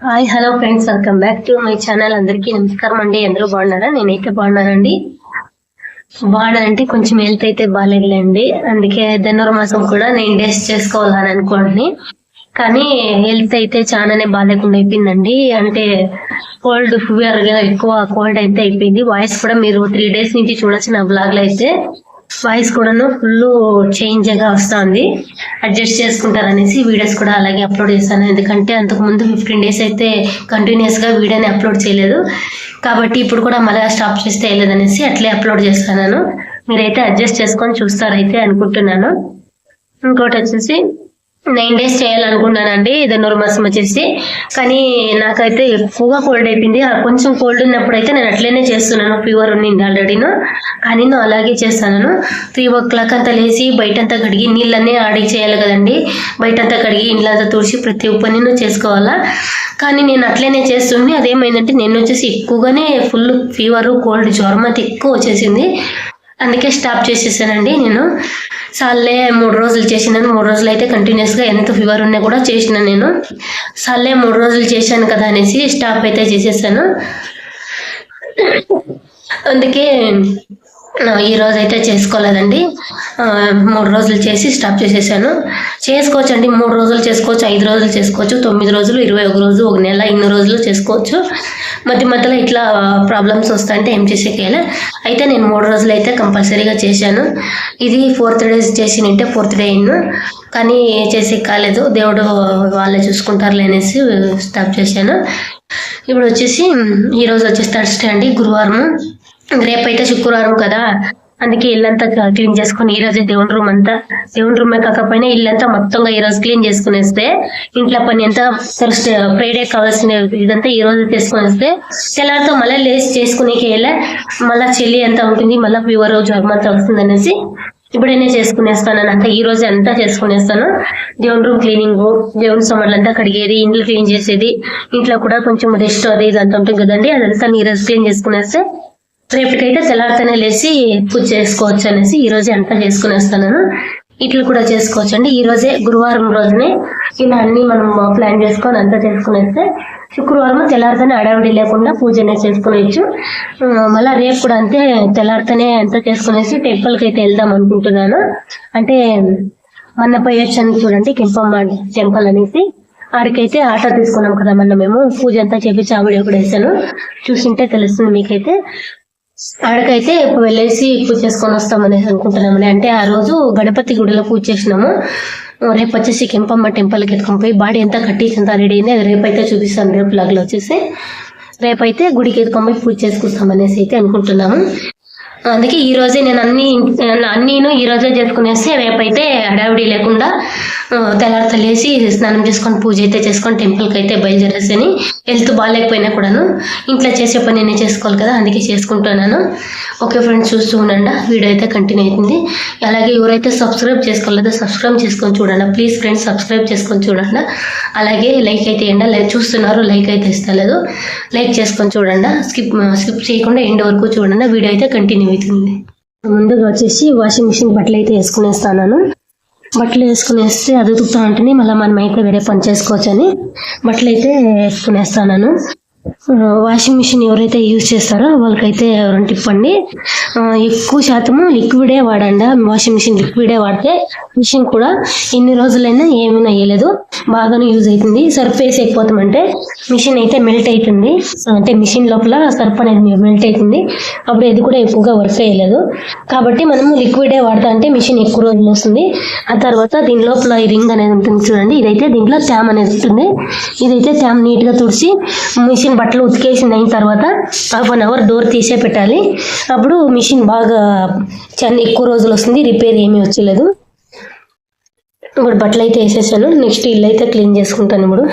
Hi hello friends welcome back to my channel. అందరికీ నమస్కారం అండి. అందరూ బాగున్నారా? నేనైతే బాగున్నానండి. బాగున్నానంటే కొంచెం హెల్త్ అయితే బాగాలేదులేండి అందుకే ధనుర్మాసం కూడా నేను డెస్ట్ చేసుకోవాలని అనుకోండి. కానీ హెల్త్ అయితే చాలానే బాగాలేకుండా అయిపోయిందండి. అంటే కోల్డ్ ఫీవర్ ఎక్కువ కోల్డ్ అయితే అయిపోయింది. వాయిస్ కూడా మీరు త్రీ డేస్ నుంచి చూడొచ్చు నా బ్లాగ్లో అయితే వాయిస్ కూడాను ఫుల్ చేంజ్గా వస్తుంది. అడ్జస్ట్ చేసుకుంటారనేసి వీడియోస్ కూడా అలాగే అప్లోడ్ చేశాను. ఎందుకంటే అంతకు ముందు ఫిఫ్టీన్ డేస్ అయితే కంటిన్యూస్గా వీడియోని అప్లోడ్ చేయలేదు. కాబట్టి ఇప్పుడు కూడా మళ్ళీ స్టాప్ చేస్తే వేయలేదనేసి అట్లే అప్లోడ్ చేస్తున్నాను. మీరైతే అడ్జస్ట్ చేసుకొని చూస్తారైతే అనుకుంటున్నాను. ఇంకోటి వచ్చేసి నైన్ డేస్ చేయాలనుకున్నానండి. ధనుర్మాసం వచ్చేసి. కానీ నాకైతే ఎక్కువగా కోల్డ్ అయిపోయింది. కొంచెం కోల్డ్ ఉన్నప్పుడు అయితే నేను అట్లనే చేస్తున్నాను. ఫీవర్ ఉన్నింది ఆల్రెడీను కానీ నేను అలాగే చేస్తాను. త్రీ ఓ క్లాక్ అంతా లేచి బయటంతా కడిగి నీళ్ళన్నీ ఆడి చేయాలి కదండి. బయటంతా కడిగి ఇండ్లంతా తుడిచి ప్రతి ఒక్క పని నువ్వు చేసుకోవాలా. కానీ నేను అట్లనే చేస్తుండే అదేమైందంటే నేను వచ్చేసి ఎక్కువగానే ఫుల్ ఫీవరు కోల్డ్ జ్వరం అయితే ఎక్కువ వచ్చేసింది. అందుకే స్టాప్ చేసేసానండి నేను. సార్లే మూడు రోజులు చేసినాను. మూడు రోజులు అయితే కంటిన్యూస్గా ఎంత ఫీవర్ ఉన్నా కూడా చేసిన నేను. సార్లే మూడు రోజులు చేశాను కదా అనేసి స్టాప్ అయితే చేసేసాను. అందుకే ఈరోజైతే అయితే చేసుకోలేదండి. మూడు రోజులు చేసి స్టాప్ చేసేసాను. చేసుకోవచ్చు అండి మూడు రోజులు చేసుకోవచ్చు ఐదు రోజులు చేసుకోవచ్చు తొమ్మిది రోజులు ఇరవై ఒక రోజు ఒక నెల ఇన్ని రోజులు చేసుకోవచ్చు. మధ్య మధ్యలో ఇట్లా ప్రాబ్లమ్స్ వస్తాయంటే ఏం చేసేకేలా అయితే నేను మూడు రోజులు అయితే కంపల్సరీగా చేశాను. ఇది ఫోర్త్ డేస్ చేసినంటే ఫోర్త్ డే అయిన కానీ చేసే కాలేదు. దేవుడు వాళ్ళే చూసుకుంటారులే అనేసి స్టాప్ చేశాను. ఇప్పుడు వచ్చేసి ఈ రోజు వచ్చేసి థర్స్డే అండి గురువారం రేపైతే శుక్రవారం కదా. అందుకే ఇల్లంతా క్లీన్ చేసుకొని ఈ రోజే దేవుని రూమ్ అంతా. దేవుని రూమే కాకపోయినా ఇల్లంతా మొత్తంగా ఈ రోజు క్లీన్ చేసుకునేస్తే ఇంట్లో పని అంతా ఫ్రైడే కావాల్సిన ఇదంతా ఈ రోజు తీసుకునేస్తే తెల్లారితో మళ్ళీ లేచి చేసుకునేకి వెళ్ళా మళ్ళీ చెల్లి అంతా ఉంటుంది మళ్ళీ ఫీవర్ జ్వరం అంతా వస్తుంది అనేసి ఇప్పుడైనా చేసుకునేస్తాను అంతా ఈ రోజు అంతా చేసుకునేస్తాను. దేవుని రూమ్ క్లీనింగ్ దేవుని సామాన్లు అంతా కడిగేది ఇంట్లో క్లీన్ చేసేది ఇంట్లో కూడా కొంచెం రెస్ట్ అది ఇదంతా ఉంటుంది కదండి అదంతా ఈ రోజు క్లీన్ చేసుకునేస్తే రేపటికైతే తెల్లారితేనే లేచి పూజ చేసుకోవచ్చు అనేసి ఈ రోజే అంతా చేసుకునేస్తాను ఇట్లు కూడా చేసుకోవచ్చు అండి ఈ రోజే గురువారం రోజునే ఇలా అన్ని మనం ప్లాన్ చేసుకొని అంతా చేసుకునేస్తే శుక్రవారం తెల్లారితేనే అడావిడి లేకుండా పూజ అనేది చేసుకునేచ్చు మళ్ళీ మళ్ళా రేపు కూడా అంతే తెల్లారితేనే అంతా చేసుకునేసి టెంపుల్కి అయితే వెళ్దాం అనుకుంటున్నాను. అంటే మొన్న పోయి వచ్చాను చూడండి కెంపమ్మ టెంపుల్ అనేసి. ఆడికైతే ఆటో తీసుకున్నాం కదా మొన్న మేము. పూజ అంతా చేపించి ఆ ఒకటి కూడా వేసాను చూసింటే తెలుస్తుంది మీకైతే. ఆడకైతే ఇప్పుడు వెళ్ళేసి పూజ చేసుకొని వస్తాం అనేసి అనుకుంటున్నామని అంటే ఆ రోజు గణపతి గుడిలో పూజ చేసినాము. రేపు వచ్చేసి కెంపమ్మ టెంపుల్కి ఎత్తుకొని పోయి బాడీ అంతా కట్టేసింది రెడీ అయింది. అది రేపైతే చూపిస్తాను. రేపు లాగ్లో వచ్చేసి రేపైతే గుడికి ఎత్తుకొని పోయి పూజ చేసుకొస్తామనేసి అయితే అనుకుంటున్నాము. అందుకే ఈ రోజే నేను అన్ని అన్నీను ఈ రోజే చేసుకునేసి రేపైతే హడావిడి లేకుండా తెల్లారితో లేచి స్నానం చేసుకొని పూజ అయితే చేసుకొని టెంపుల్కి అయితే బయలుదేరేసని. హెల్త్ బాగాలేకపోయినా కూడాను ఇంట్లో చేసే పని నేను చేసుకోవాలి కదా అందుకే చేసుకుంటున్నాను. ఓకే ఫ్రెండ్స్ చూస్తూ ఉండండి. వీడియో అయితే కంటిన్యూ అవుతుంది. అలాగే ఎవరైతే సబ్స్క్రైబ్ చేసుకోలేదో సబ్స్క్రైబ్ చేసుకొని చూడండి. ప్లీజ్ ఫ్రెండ్స్ సబ్స్క్రైబ్ చేసుకొని చూడండి. అలాగే లైక్ అయితే ఎండ లైక్ చూస్తున్నారు లైక్ అయితే ఇస్తలేదు లైక్ చేసుకొని చూడండి. స్కిప్ స్కిప్ చేయకుండా ఎండ్ వరకు చూడండి. వీడియో అయితే కంటిన్యూ అవుతుంది. ముందుగా వచ్చేసి వాషింగ్ మిషన్ బట్టలు అయితే వేసుకునేస్తాను. బట్టలు వేసుకునేస్తే అది ఉతుకుతా ఉంటుంది మళ్ళీ మనం అయితే వేరే పని చేసుకోవచ్చని బట్టలు అయితే వేసుకునేస్తాను వాషింగ్ మిషన్ ఎవరైతే యూజ్ చేస్తారో వాళ్ళకైతే ఎవరైనా టిప్ అండి. ఎక్కువ శాతము లిక్విడే వాడండి. వాషింగ్ మిషన్ లిక్విడే వాడితే మిషన్ కూడా ఎన్ని రోజులైనా ఏమైనా అయ్యలేదు బాగానే యూజ్ అవుతుంది. సర్ఫ్ వేసి అయిపోతామంటే మిషన్ అయితే మెల్ట్ అవుతుంది అంటే మిషన్ లోపల సర్ఫ్ అనేది మెల్ట్ అవుతుంది అప్పుడు ఇది కూడా ఎక్కువగా వర్క్ అయ్యలేదు. కాబట్టి మనము లిక్విడే వాడతా అంటే మిషన్ ఎక్కువ రోజులు వస్తుంది. ఆ తర్వాత దీని లోపల ఈ రింగ్ అనేది ఉంటుంది చూడండి. ఇదైతే దీంట్లో ట్యామ్ అనేది ఉంటుంది. ఇదైతే ట్యామ్ నీట్గా తుడిచి మిషన్ బట్టలు ఉతికేసిన అయిన తర్వాత హాఫ్ అన్ అవర్ డోర్ తీసే పెట్టాలి. అప్పుడు మిషన్ బాగా చాలా ఎక్కువ రోజులు వస్తుంది రిపేర్ ఏమీ వచ్చలేదు ఇప్పుడు బట్టలు అయితే వేసేసాను. నెక్స్ట్ ఇల్లు అయితే క్లీన్ చేసుకుంటాను ఇప్పుడు.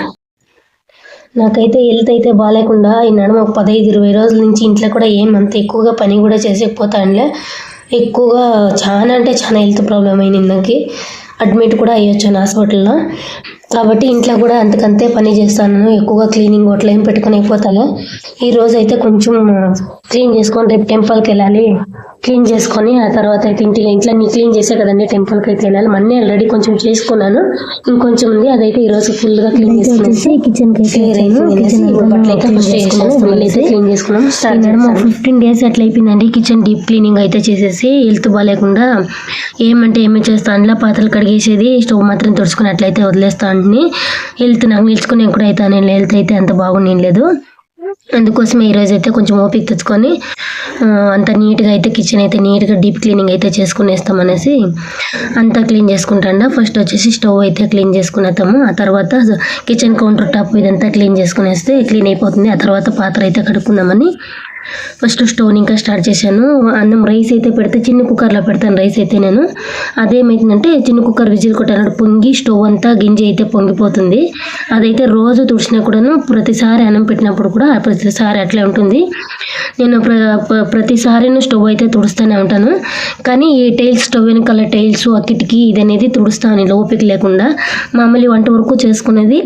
నాకైతే హెల్త్ అయితే బాగాలేకుండా ఈ నడుమ ఒక పదహైదు ఇరవై రోజుల నుంచి ఇంట్లో కూడా ఏం అంత ఎక్కువగా పని కూడా చేసేకపోతానులే. ఎక్కువగా చాలా అంటే చాలా హెల్త్ ప్రాబ్లం అయింది నాకు అడ్మిట్ కూడా అయ్యొచ్చాను హాస్పిటల్లో. కాబట్టి ఇంట్లో కూడా అంతకంతే పని చేస్తాను. ఎక్కువగా క్లీనింగ్ అట్లా ఏం పెట్టుకుని అయిపోతాను ఈ రోజు అయితే కొంచెం క్లీన్ చేసుకొని రేపు టెంపుల్కి వెళ్ళాలి. క్లీన్ చేసుకొని ఆ తర్వాత అయితే ఇంటి ఇంట్లో నీ క్లీన్ చేసే కదండి టెంపుల్కి అయితే వెళ్ళాలి. మన్నీ ఆల్రెడీ కొంచెం చేసుకున్నాను. ఇంకొంచెం ఉంది. అదైతే ఈ రోజు ఫుల్గా క్లీన్ చేసుకునేసి కిచెన్ క్లీన్ చేసుకున్నాం స్టార్ట్ చేస్తాను ఫిఫ్టీన్ డేస్ అట్లా అయిపోయిందండి. కిచెన్ డీప్ క్లీనింగ్ అయితే చేసేసి హెల్త్ బాగాలేకుండా ఏమంటే ఏమి చేస్తా అందులో పాత్రలు కడిగేసేది స్టవ్ మాత్రం తుడుచుకుని అట్లయితే వదిలేస్తా అంటుని హెల్త్ నాకు నిలుచుకుని కూడా అయితే నేను హెల్త్ అయితే అంత బాగుండేం లేదు. అందుకోసమే ఈరోజు అయితే కొంచెం ఓపిక తెచ్చుకొని అంత నీట్గా అయితే కిచెన్ అయితే నీట్గా డీప్ క్లీనింగ్ అయితే చేసుకునేస్తాం అనేసి అంతా క్లీన్ చేసుకుంటాండ. ఫస్ట్ వచ్చేసి స్టవ్ అయితే క్లీన్ చేసుకునేస్తాము ఆ తర్వాత కిచెన్ కౌంటర్ టాప్ ఇదంతా క్లీన్ చేసుకునేస్తే క్లీన్ అయిపోతుంది. ఆ తర్వాత పాత్ర అయితే కడుక్కుందామని ఫస్ట్ స్టవ్ ఇంకా స్టార్ట్ చేశాను. అన్నం రైస్ అయితే పెడితే చిన్న కుక్కర్లో పెడతాను రైస్ అయితే నేను. అదేమైతుందంటే చిన్న కుక్కర్ విజిల్ కొట్టాను పొంగి స్టవ్ అంతా గింజ అయితే పొంగిపోతుంది. అదైతే రోజు తుడిచినా కూడాను ప్రతిసారి అన్నం పెట్టినప్పుడు కూడా ప్రతిసారి అట్లే ఉంటుంది. నేను ప్ర ప్రతిసారి స్టవ్ అయితే తుడుస్తూనే ఉంటాను. కానీ ఈ టైల్స్ స్టవ్ వెనకాల టైల్స్ ఆ కిటికీ ఇది అనేది తుడుస్తాను లోపిక ఓపిక లేకుండా. మామూలు వంట వరకు చేసుకునేది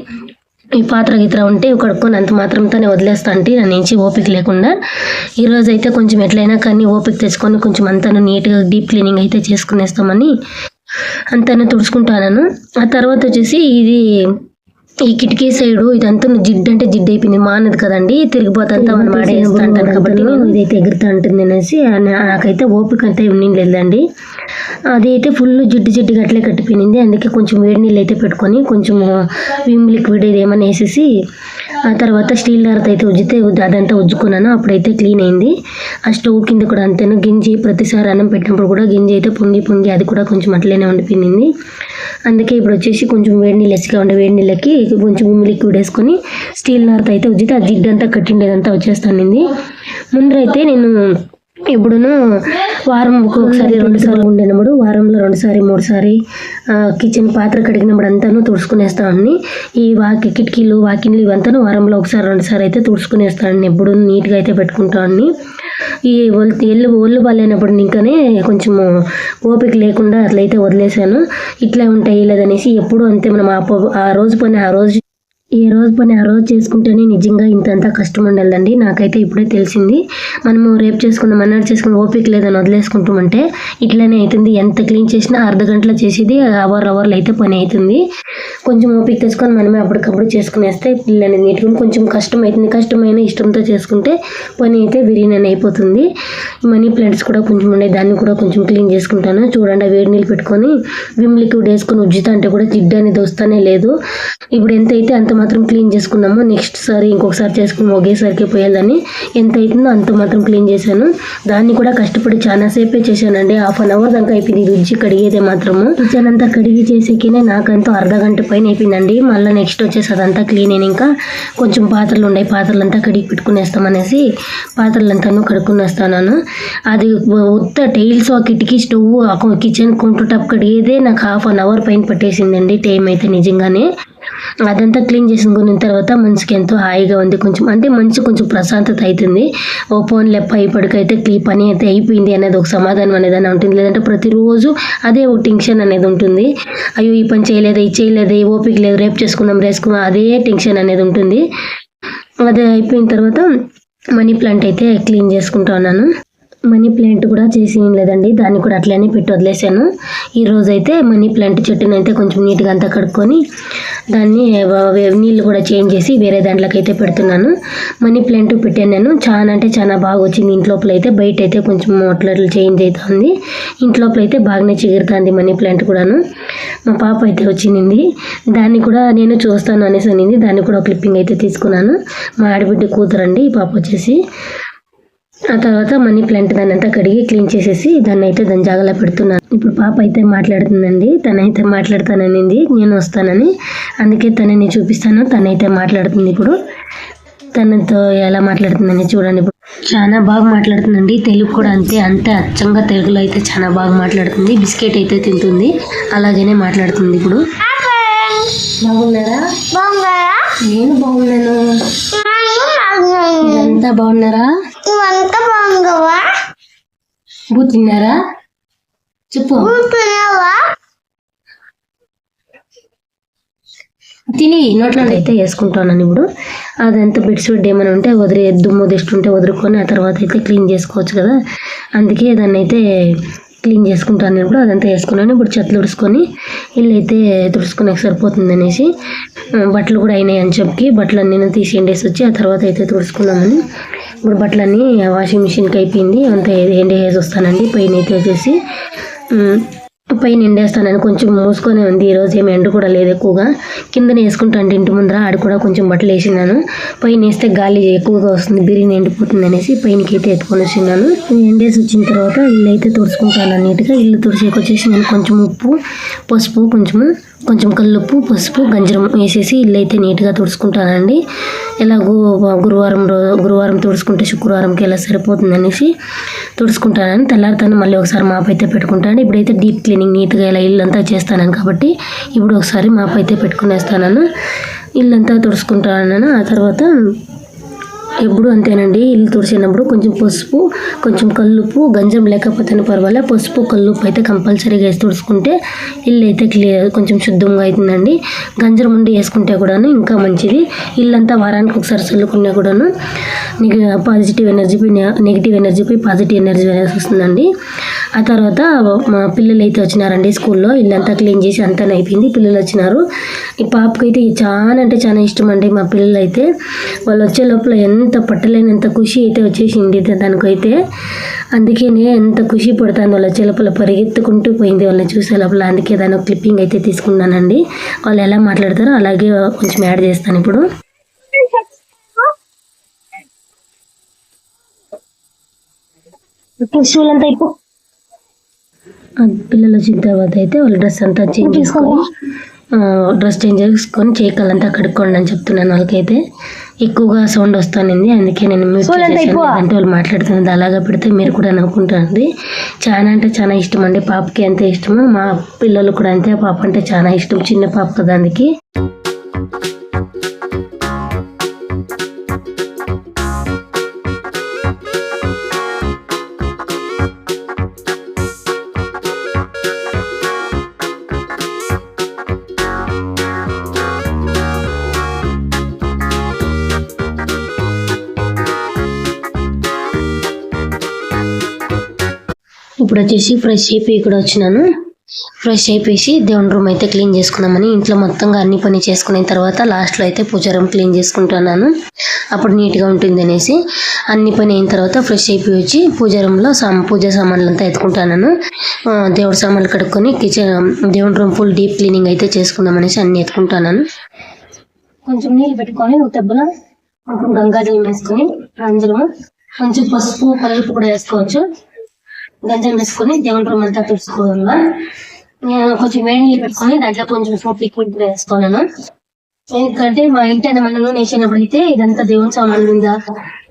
ఈ పాత్ర గిత్ర ఉంటే కడుక్కొని అంత మాత్రంతోనే వదిలేస్తా అంటే నా నుంచి ఓపిక లేకుండా. ఈరోజు అయితే కొంచెం ఎట్లయినా కానీ ఓపిక తెచ్చుకొని కొంచెం అంతాను నీట్గా డీప్ క్లీనింగ్ అయితే చేసుకునేస్తామని అంతాను తుడుచుకుంటాను ఆ తర్వాత వచ్చేసి ఇది ఈ కిటికీ సైడు ఇదంతా జిడ్డు అంటే జిడ్డు అయిపోయింది. మానదు కదండి. తిరిగిపోతంతా మనం ఆడేస్తా అంటాను కాబట్టి. నేను ఇదైతే ఎగురుతా ఉంటుంది అనేసి నాకైతే ఓపిక అంతా లేదండి. అది అయితే ఫుల్ జిడ్డు జిడ్డుగా అట్లే కట్టిపోయింది. అందుకే కొంచెం వేడి నీళ్ళు అయితే పెట్టుకొని కొంచెం విమ్ లిక్విడ్ ఇది ఏమైనా వేసేసి ఆ తర్వాత స్టీల్ దారత అయితే ఉజ్జితే ఉజ్జి- అదంతా ఉజ్జుకున్నాను. అప్పుడైతే క్లీన్ అయింది. ఆ స్టవ్ కింద కూడా అంతేను. గింజి ప్రతిసారి అన్నం పెట్టినప్పుడు కూడా గింజి అయితే పొంగి పొంగి అది కూడా కొంచెం అట్లనే ఉండిపోయింది అందుకే ఇప్పుడు వచ్చేసి కొంచెం వేడి నీళ్ళు ఎసిగా ఉండే వేడి నీళ్ళకి కొంచెం లిక్విడ్ వేసుకొని స్టీల్ నార్త్ అయితే ఉజ్జితే ఆ జిడ్డు అంతా కట్టిండేదంతా వచ్చేస్తానింది. ముందరైతే నేను ఇప్పుడును వారం ఒక్కొక్కసారి రెండుసార్లు ఉండేనప్పుడు వారంలో రెండుసారి మూడుసారి కిచెన్ పాత్ర కడిగినప్పుడు అంతాను తుడుచుకునేస్తాను ఈ వాకి కిటికీలు వాకిన్లు ఇవంతాను వారంలో ఒకసారి రెండుసారి అయితే తుడుచుకునేస్తాను ఎప్పుడు నీట్గా అయితే పెట్టుకుంటాను ఈ ఒళ్ళు ఎల్లు ఒళ్ళు బాగాలేనప్పుడు ఇంకానే కొంచెము ఓపిక లేకుండా అట్లయితే వదిలేశాను. ఇట్లా ఉంటాయి లేదనేసి ఎప్పుడు అంతే. మనం ఆ ఆ రోజు పని ఆ రోజు ఏ రోజు పని ఆ రోజు చేసుకుంటేనే నిజంగా ఇంతంతా కష్టం ఉండాలండి. నాకైతే ఇప్పుడే తెలిసింది. మనము రేపు చేసుకుందాం అన్నాడు చేసుకుని ఓపిక లేదని వదిలేసుకుంటామంటే ఇట్లానే అవుతుంది ఎంత క్లీన్ చేసినా అర్ధ గంటలో చేసేది అవర్ అవర్లు అయితే పని అవుతుంది కొంచెం ఓపిక తెచ్చుకొని మనమే అప్పటికప్పుడు చేసుకునేస్తే పిల్లని అనేది కొంచెం కష్టం అవుతుంది కష్టమైన ఇష్టంతో చేసుకుంటే పని అయితే బిర్యానీ అయిపోతుంది. మనీ ప్లాంట్స్ కూడా కొంచెం ఉన్నాయి. దాన్ని కూడా కొంచెం క్లీన్ చేసుకుంటాను. చూడండి వేడి నీళ్ళు పెట్టుకొని విమ్ లిక్విడ్ వేసుకొని ఉజ్జుతా అంటే కూడా జిడ్డు అనేది వస్తానే లేదు. ఇప్పుడు ఎంత అయితే అంత మాత్రం క్లీన్ చేసుకున్నాము. నెక్స్ట్ సారి ఇంకొకసారి చేసుకుని ఒకేసారికి పోయేదని ఎంత అవుతుందో అంత మాత్రం క్లీన్ చేశాను. దాన్ని కూడా కష్టపడి చాలా సేపే చేశానండి. హాఫ్ అన్ అవర్ దాకా అయిపోయింది. రుచి కడిగేదే మాత్రము. కిచెన్ అంతా కడిగి చేసేకినే నాకంతా అర్ధ గంట పైన అయిపోయిందండి. మళ్ళీ నెక్స్ట్ వచ్చేసి అదంతా క్లీన్ అయిన ఇంకా కొంచెం పాత్రలు ఉన్నాయి. పాత్రలంతా కడిగి పెట్టుకునేస్తామనేసి పాత్రలంతాను కడుక్కునేస్తాను అది ఉత్త టైల్స్ ఆ కిటికీ స్టవ్ ఆ కిచెన్ కౌంటర్ టాప్ కడిగేదే నాకు హాఫ్ అన్ అవర్ పైన పట్టేసిందండి. టైం అయితే నిజంగానే. అదంతా క్లీన్ చేసుకున్న తర్వాత మనసుకి ఎంతో హాయిగా ఉంది. కొంచెం అంటే మనసు కొంచెం ప్రశాంతత అవుతుంది ఓ ఫోన్ లెప్ప ఇప్పటికైతే క్లీ పని అయితే అయిపోయింది అనేది ఒక సమాధానం అనేది అని ఉంటుంది. లేదంటే ప్రతిరోజు అదే ఒక టెన్షన్ అనేది ఉంటుంది. అయ్యో ఈ పని చేయలేదు ఇది చేయలేదు ఈ ఓపిక లేదు రేపు చేసుకుందాం రేసుకుందాం అదే టెన్షన్ అనేది ఉంటుంది. అది అయిపోయిన తర్వాత మనీ ప్లాంట్ అయితే క్లీన్ చేసుకుంటా ఉన్నాను. మనీ ప్లాంట్ కూడా చేసి ఏం లేదండి. దాన్ని కూడా అట్లనే పెట్టి వదిలేసాను ఈ అయితే మనీ ప్లాంట్ చెట్టును అయితే కొంచెం నీట్గా అంతా కడుక్కొని దాన్ని నీళ్ళు కూడా చేంజ్ చేసి వేరే దాంట్లోకి అయితే పెడుతున్నాను. మనీ ప్లాంట్ పెట్టాను నేను. చాలా అంటే చాలా బాగా వచ్చింది. ఇంట్లోపల అయితే బయట అయితే కొంచెం అట్లా అట్లా చేంజ్ అవుతుంది ఇంట్లోపల అయితే బాగానే చిగురుతుంది మనీ ప్లాంట్ కూడాను. మా పాప అయితే వచ్చింది. దాన్ని కూడా నేను చూస్తాను అనేసి అనింది. దాన్ని కూడా క్లిప్పింగ్ అయితే తీసుకున్నాను. మా ఆడబిడ్డ కూతురండి. ఈ పాప వచ్చేసి ఆ తర్వాత మనీ ప్లాంట్ దాన్ని అంతా కడిగి క్లీన్ చేసేసి దాన్ని అయితే దాని జాగలో పెడుతున్నాను. ఇప్పుడు పాప అయితే మాట్లాడుతుందండి. తనైతే మాట్లాడతాననింది. నేను వస్తానని. అందుకే తనని చూపిస్తాను. తనైతే మాట్లాడుతుంది ఇప్పుడు. తనతో ఎలా మాట్లాడుతుందని చూడండి ఇప్పుడు. చాలా బాగా మాట్లాడుతుందండి. తెలుగు కూడా అంతే. అంతే అచ్చంగా తెలుగులో అయితే చాలా బాగా మాట్లాడుతుంది. బిస్కెట్ అయితే తింటుంది. అలాగనే మాట్లాడుతుంది ఇప్పుడు. బాగున్నారా? నేను బాగున్నాను. మీరంతా బాగున్నారా? బూ తిన్నారా? చెప్పు. తిని నోట్లో అయితే వేసుకుంటాను ఇప్పుడు. అదంతా బెడ్షీట్ ఏమైనా ఉంటే వదిలి దుమ్ము దిష్టి ఉంటే వదులుకొని ఆ తర్వాత అయితే క్లీన్ చేసుకోవచ్చు కదా. అందుకే దాన్ని అయితే క్లీన్ చేసుకుంటాను ఇప్పుడు అదంతా వేసుకున్నాను. ఇప్పుడు చెత్త తుడుచుకొని ఇల్లు అయితే తుడుచుకునే సరిపోతుంది అనేసి బట్టలు కూడా అయినాయి అని చెప్పి బట్టలు అన్నీ తీసి ఎండేసి వచ్చి ఆ తర్వాత అయితే తుడుచుకున్నామని ఇప్పుడు బట్టలన్నీ వాషింగ్ మిషన్కి అయిపోయింది. అంతా ఎండేసి వస్తానండి పైన అయితే వచ్చేసి పైన ఎండేస్తానని కొంచెం మూసుకొని ఉంది. ఈరోజు ఏమి ఎండ కూడా లేదు ఎక్కువగా. కిందనే వేసుకుంటాను ఇంటి ముందర ఆడ కూడా కొంచెం బట్టలు వేసినాను పైన వేస్తే గాలి ఎక్కువగా వస్తుంది. బిర్యానీ ఎండిపోతుంది అనేసి పైనకి అయితే ఎత్తుకొని వచ్చినాను ఎండేసి వచ్చిన తర్వాత ఇల్లు అయితే తుడుచుకుంటాను నీట్గా ఇల్లు తుడిచేకి వచ్చేసి నేను కొంచెం ఉప్పు పసుపు కొంచెము కొంచెం కల్లుప్పు పసుపు గంజరం వేసేసి ఇల్లు అయితే నీట్గా తుడుచుకుంటానండి. ఎలాగో గురువారం రోజు గురువారం తుడుచుకుంటే శుక్రవారంకి ఎలా సరిపోతుంది అనేసి తుడుచుకుంటానని తెల్లారితాను మళ్ళీ ఒకసారి మాప్ అయితే పెట్టుకుంటాను. ఇప్పుడైతే డీప్ క్లీనింగ్ నీట్గా ఇలా ఇల్లు అంతా చేస్తాను కాబట్టి ఇప్పుడు ఒకసారి మాప్ అయితే పెట్టుకునేస్తాను ఇల్లంతా తుడుచుకుంటాను ఆ తర్వాత ఎప్పుడు అంతేనండి. ఇల్లు తుడిచినప్పుడు కొంచెం పసుపు కొంచెం కల్లుపు గంజం లేకపోతేనే పర్వాలే. పసుపు కల్లుపు అయితే కంపల్సరీగా వేసి తుడుచుకుంటే ఇల్లు అయితే క్లియర్ కొంచెం శుద్ధంగా అవుతుందండి. గంజరం ఉండి వేసుకుంటే కూడాను ఇంకా మంచిది. ఇల్లంతా వారానికి ఒకసారి చల్లుకున్నా కూడాను నీకు పాజిటివ్ ఎనర్జీ పోయి నెగిటివ్ ఎనర్జీ పోయి పాజిటివ్ ఎనర్జీ అనేసి వస్తుందండి. ఆ తర్వాత మా పిల్లలు అయితే వచ్చినారండి స్కూల్లో. ఇల్లంతా క్లీన్ చేసి అంతా అయిపోయింది. పిల్లలు వచ్చినారు. ఈ పాపకి అయితే చాలా అంటే చాలా ఇష్టం అండి మా పిల్లలు అయితే వాళ్ళు వచ్చే లోపల ఎంత పట్టలేనంత ఖుషి అయితే వచ్చేసింది దానికైతే. అందుకనే ఎంత ఖుషి పడుతుంది వాళ్ళు వచ్చే లోపల పరిగెత్తుకుంటూ పోయింది వాళ్ళని చూసే లోపల అందుకే దాని క్లిప్పింగ్ అయితే తీసుకున్నానండి. వాళ్ళు ఎలా మాట్లాడతారో అలాగే కొంచెం యాడ్ చేస్తాను ఇప్పుడు. ఆ పిల్లలు వచ్చిన తర్వాత అయితే వాళ్ళ డ్రెస్ అంతా చేంజ్ చేసుకొని డ్రెస్ చేంజ్ చేసుకొని చేయకాలంతా కడుక్కోండి అని చెప్తున్నాను వాళ్ళకైతే. ఎక్కువగా సౌండ్ వస్తానింది అందుకే నేను మ్యూట్ చేసేసాను. అంటే వాళ్ళు మాట్లాడుతున్నది అలాగా పెడితే మీరు కూడా నవ్వుకుంటుంది చాలా అంటే చాలా ఇష్టం అండి పాపకి ఎంత ఇష్టమో. మా పిల్లలు కూడా అంతే పాప అంటే చాలా ఇష్టం చిన్న పాప కదా అందుకే. ఇప్పుడు వచ్చేసి ఫ్రెష్ అయిపోయి ఇక్కడ వచ్చినాను ఫ్రెష్ అయిపోయి దేవుని రూమ్ అయితే క్లీన్ చేసుకుందామని ఇంట్లో మొత్తంగా అన్ని పని చేసుకున్న తర్వాత లాస్ట్లో అయితే పూజారం రూమ్ క్లీన్ చేసుకుంటున్నాను. అప్పుడు నీట్గా ఉంటుంది అనేసి అన్ని పని అయిన తర్వాత ఫ్రెష్ అయిపోయి వచ్చి పూజారంలో రూమ్లో సామ్ పూజా సామాన్లు అంతా ఎత్తుకుంటాను దేవుడి సామాన్లు కడుక్కొని కిచెన్ దేవుని రూమ్ ఫుల్ డీప్ క్లీనింగ్ అయితే చేసుకుందాం అనేసి అన్ని ఎత్తుకుంటాను కొంచెం నీళ్ళు పెట్టుకొని ఒక కొంచెం గంగాజలం వేసుకొని అందులో కొంచెం పసుపు కలుపు కూడా వేసుకోవచ్చు. గంజం వేసుకొని దేవుని రూమ్ అంతా నేను కొంచెం వేడి నీళ్ళు పెట్టుకొని దాంట్లో కొంచెం సోప్ లిక్విడ్ కూడా వేసుకోవాలను? ఎందుకంటే మా ఇంటి ఏమైనా నూనె వేసినప్పుడు అయితే ఇదంతా దేవుని సామాన్లు ఉందా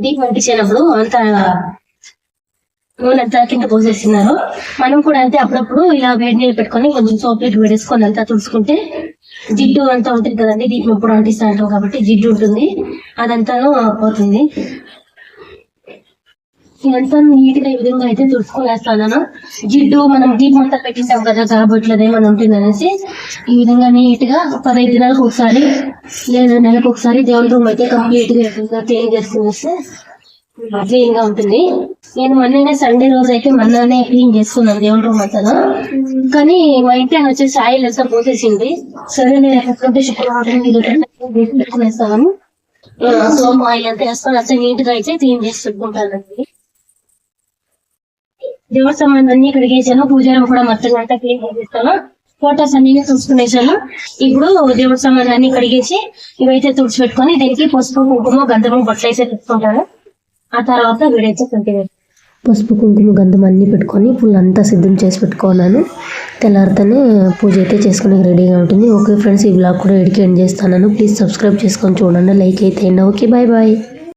దీపం అంటించినప్పుడు అంతా నూనె అంతా కింద పోసేస్తున్నారు. మనం కూడా అంతే అప్పుడప్పుడు ఇలా వేడి నీళ్ళు పెట్టుకొని కొంచెం సోప్ లిక్విడ్ వేసుకొని అంతా తుడుచుకుంటే జిడ్డు అంతా ఉంటుంది కదండి దీపం ఎప్పుడు అంటిస్తూ ఉంటాం కాబట్టి జిడ్డు ఉంటుంది అదంతా పోతుంది. ఇదంతా నీట్గా ఈ విధంగా అయితే తుడుచుకునేస్తాను జిడ్డు మనం డీప్ అంతా పెట్టింటాం కదా కాబట్టి ఏమైనా ఉంటుంది అనేసి ఈ విధంగా నీట్గా పదహైదు దినాలకు ఒకసారి లేదా నెలకు ఒకసారి దేవుని రూమ్ అయితే కంప్లీట్గా క్లీన్ చేసుకునేస్తే క్లీన్గా ఉంటుంది. నేను మొన్ననే సండే రోజు అయితే మొన్ననే క్లీన్ చేసుకున్నాను దేవుని రూమ్ అంతా కానీ మా ఇంటి ఆయన వచ్చేసి ఆయిల్ అంతా పోసేసింది. సరే నేను ఎక్కడికంటే శుక్రవారం పెట్టుకునేస్తాను ఆయిల్ అంతా వేసుకొని అంతా నీట్గా అయితే క్లీన్ చేసి పెట్టుకుంటానండి. దేవుడి సామాన్ అన్ని కడిగేసాను పూజారం కూడా మొత్తం అంతా క్లీన్ చేసేస్తాను. ఫోటోస్ అన్ని చూసుకునేసాను. ఇప్పుడు దేవుడి సమాధాన్ని కడిగేసి ఇవైతే తుడిచిపెట్టుకొని దీనికి పసుపు కుంకుమ గంధము బట్టలు అయితే పెట్టుకుంటాను. ఆ తర్వాత వీడైతే కంటిన్యూ పసుపు కుంకుమ గంధం అన్ని పెట్టుకొని పుల్ అంతా సిద్ధం చేసి పెట్టుకున్నాను. తెల్లారితేనే పూజ అయితే చేసుకునే రెడీగా ఉంటుంది. ఓకే ఫ్రెండ్స్ ఈ బ్లాగ్ కూడా ఎడికి ఎండ్ చేస్తాను. ప్లీజ్ సబ్స్క్రైబ్ చేసుకొని చూడండి. లైక్ అయితే ఓకే బాయ్ బాయ్